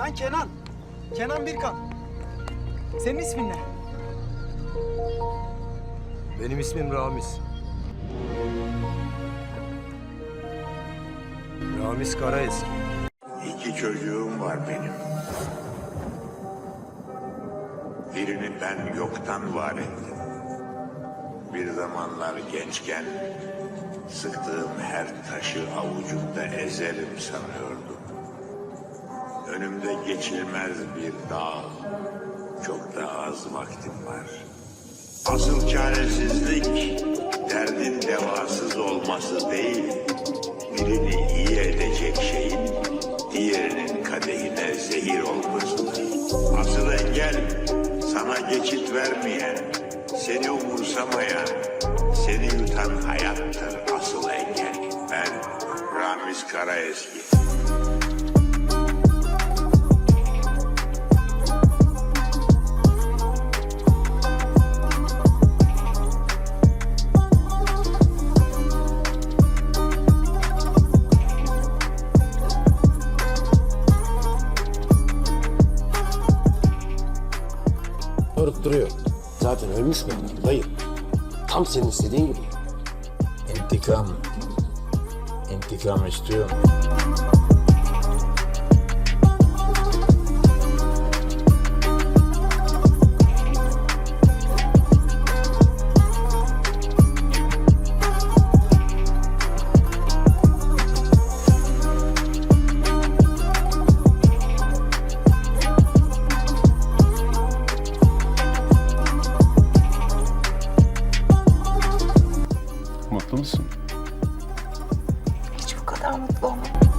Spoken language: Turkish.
Ben Kenan. Kenan Birkan. Senin ismin ne? Benim ismim Ramiz. Ramiz Karaeski. İki çocuğum var benim. Birini ben yoktan var ettim. Bir zamanlar gençken sıktığım her taşı avucumda ezerim sanıyordum. Önümde geçilmez bir dağ, çok da az vaktim var. Asıl çaresizlik derdin devasız olması değil, birini iyi edecek şeyin diğerinin kadehine zehir olmasıdır. Asıl engel sana geçit vermeyen, seni umursamayan, seni yutan hayattır asıl engel. Ben Ramiz Karaeski. Sorup duruyor. Zaten ölmüş mü? Dayı. Tam senin istediğin gibi. İntikam. İntikam istiyorum. Mutlu musun? Hiç bu kadar mutlu olmadım.